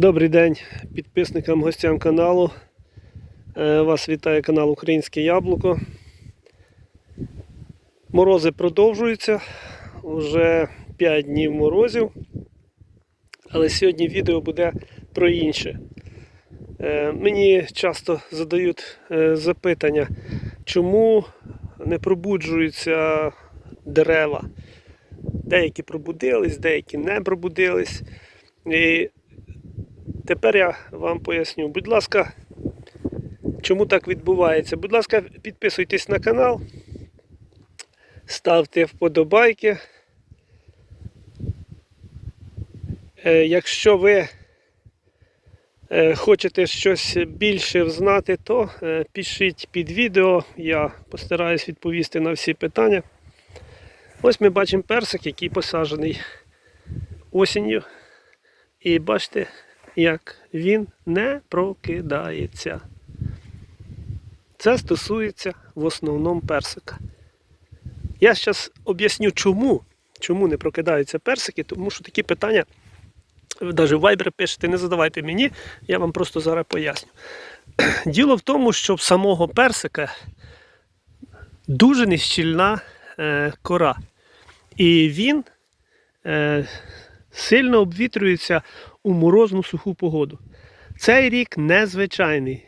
Добрий день підписникам, гостям каналу. Е, Вас вітає канал Українське Яблуко. Морози продовжуються. Уже 5 днів морозів. Але сьогодні відео буде про інше. Е, Мені часто задають е, запитання, чому не пробуджуються дерева. Деякі пробудились, деякі не пробудились. І Тепер я вам поясню. Будь ласка, чому так відбувається? Будь ласка, підписуйтесь на канал, ставте вподобайки. Е, Якщо ви е, хочете щось більше взнати, то е, пишіть під відео. Я постараюсь відповісти на всі питання. Ось ми бачимо персик, який посаджений осінню. І бачите, як він не прокидається. Це стосується в основному персика. Я зараз об'ясню, чому, чому не прокидаються персики, тому що такі питання, навіть в Viber пишете, не задавайте мені, я вам просто зараз поясню. Діло в тому, що в самого персика дуже нещільна е, кора. І він е, сильно обвітрюється у морозну суху погоду. Цей рік незвичайний,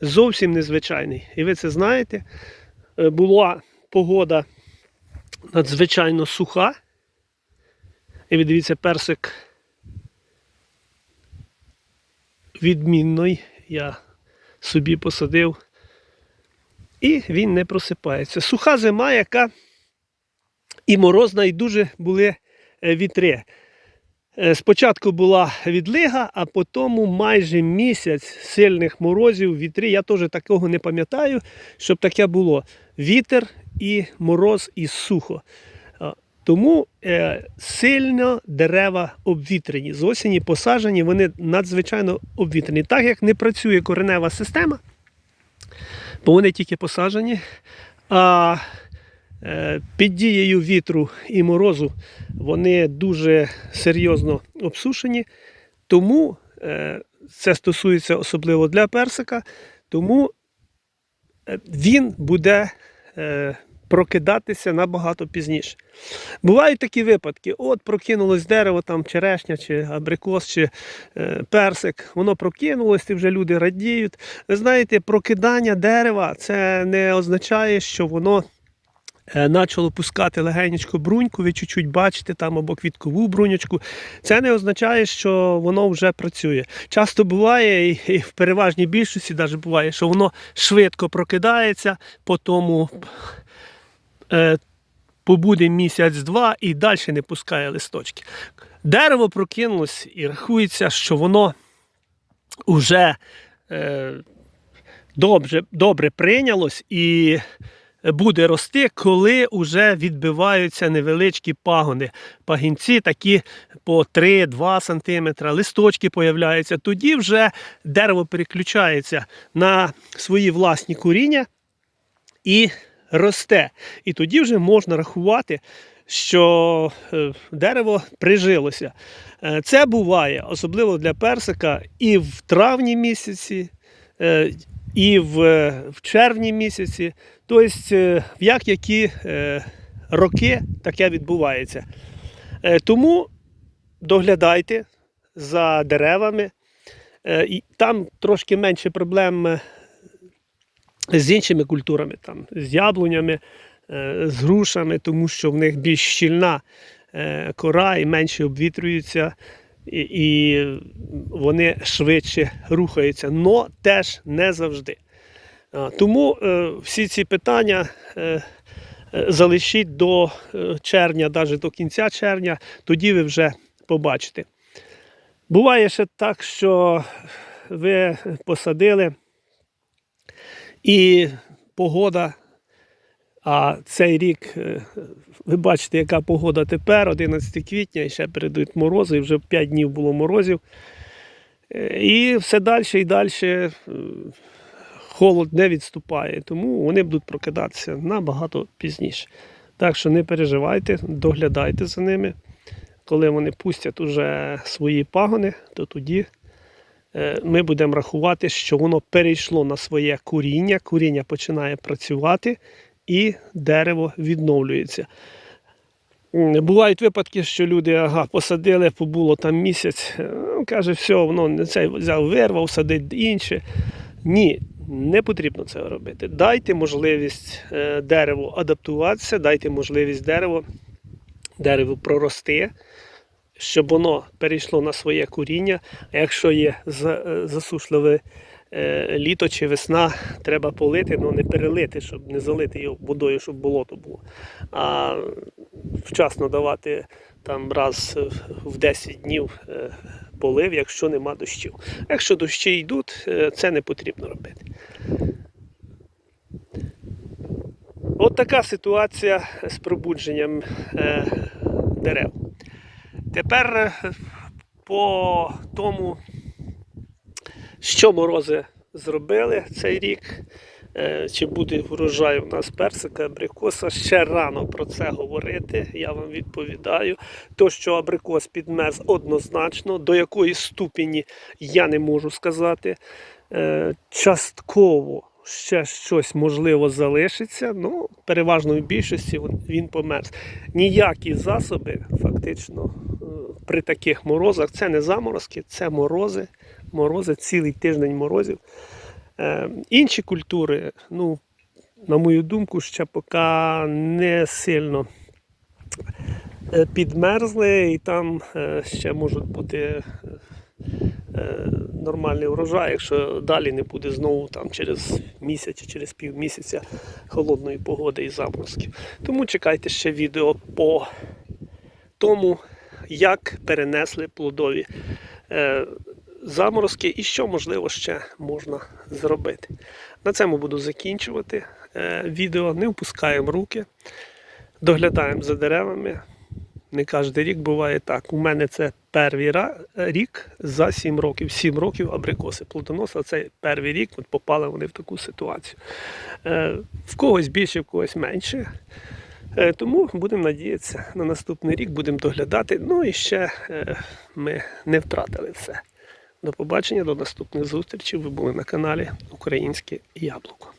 зовсім незвичайний. І ви це знаєте. Е, Була погода надзвичайно суха. І ви дивіться, персик відмінний. Я собі посадив. І він не просипається. Суха зима, яка і морозна, і дуже були е, вітри. Е, Спочатку була відлига, а потім майже місяць сильних морозів, вітри. Я теж такого не пам'ятаю, щоб таке було. Вітер і мороз, і сухо. Тому е, сильно дерева обвітрені. З осені посаджені, вони надзвичайно обвітрені. Так як не працює коренева система, бо вони тільки посаджені. А Е, Під дією вітру і морозу вони дуже серйозно обсушені, тому е, це стосується особливо для персика, тому е, він буде прокидатися набагато пізніше. Бувають такі випадки: от прокинулось дерево, там черешня, чи абрикос, чи персик, воно прокинулось, і вже люди радіють. Ви знаєте, прокидання дерева це не означає, що воно. Почало пускати легенечко бруньку, ви чуть-чуть бачите там або квіткову бруньочку. Це не означає, що воно вже працює. Часто буває, і в переважній більшості навіть буває, що воно швидко прокидається, по тому е, побуде місяць-два і далі не пускає листочки. Дерево прокинулось і рахується, що воно вже е, добре, добре прийнялось і буде рости, коли вже відбиваються невеличкі пагони. Пагінці такі по 3-2 см, листочки появляються. Тоді вже дерево переключається на свої власні коріння і росте. І тоді вже можна рахувати. Що е, дерево прижилося. Е, це буває, особливо для персика, і в травні місяці, е, і в, в червні місяці. Тобто, в як які е, роки таке відбувається. Е, тому доглядайте за деревами. Е, і Там трошки менше проблем з іншими культурами, там, з яблунями, з грушами, тому що в них більш щільна кора і менше обвітрюються і, і вони швидше рухаються, але теж не завжди. Тому е, всі ці питання е, е, залишіть до червня, навіть до кінця червня, тоді ви вже побачите. Буває ще так, що ви посадили і погода а цей рік, е, ви бачите, яка погода тепер, 11 квітня, ще передають морози, вже 5 днів було морозів. Е, і все далі і далі е, холод не відступає, тому вони будуть прокидатися набагато пізніше. Так що не переживайте, доглядайте за ними. Коли вони пустять уже свої пагони, то тоді ми будемо рахувати, що воно перейшло на своє коріння, коріння починає працювати і дерево відновлюється. Бувають випадки, що люди ага, посадили, побуло там місяць, е, каже, все, воно цей взяв, вирвав, садить інше. Ні, не потрібно це робити. Дайте можливість е, дереву адаптуватися, дайте можливість дереву, дереву прорости, щоб воно перейшло на своє коріння. А якщо є е, засушливе літо чи весна, треба полити, але не перелити, щоб не залити його водою, щоб болото було. А вчасно давати там раз в 10 днів е, полив, якщо нема дощів. Якщо дощі йдуть, е, це не потрібно робити. От така ситуація з пробудженням е, дерев. Тепер е, по тому, що морози зробили цей рік, е, чи буде врожай у нас персика, абрикоса, ще рано про це говорити. Я вам відповідаю. То, що абрикос підмерз однозначно, до якої ступені я не можу сказати. Е, Частково ще щось можливо залишиться, ну, переважної більшості він- він померз. Ніякі засоби, фактично, е, при таких морозах, це не заморозки, це морози. Морози, цілий тиждень морозів. Е, інші культури, ну, на мою думку, ще поки не сильно е, підмерзли, і там е, ще можуть бути е, нормальний урожай, якщо далі не буде знову там через місяць чи через півмісяця холодної погоди і заморозків. Тому чекайте ще відео по тому, як перенесли плодові заморозки і що можливо ще можна зробити. На цьому буду закінчувати е, відео. Не впускаємо руки, доглядаємо за деревами. Не кожен рік буває так. У мене це перший рік за 7 років. 7 років абрикоси плодоноса. Це перший рік от попали вони в таку ситуацію. Е, в когось більше, в когось менше. Е, Тому будемо надіятися на наступний рік, будемо доглядати. Ну і ще ми не втратили все. До побачення, до наступних зустрічей. Ви були на каналі Українське Яблуко.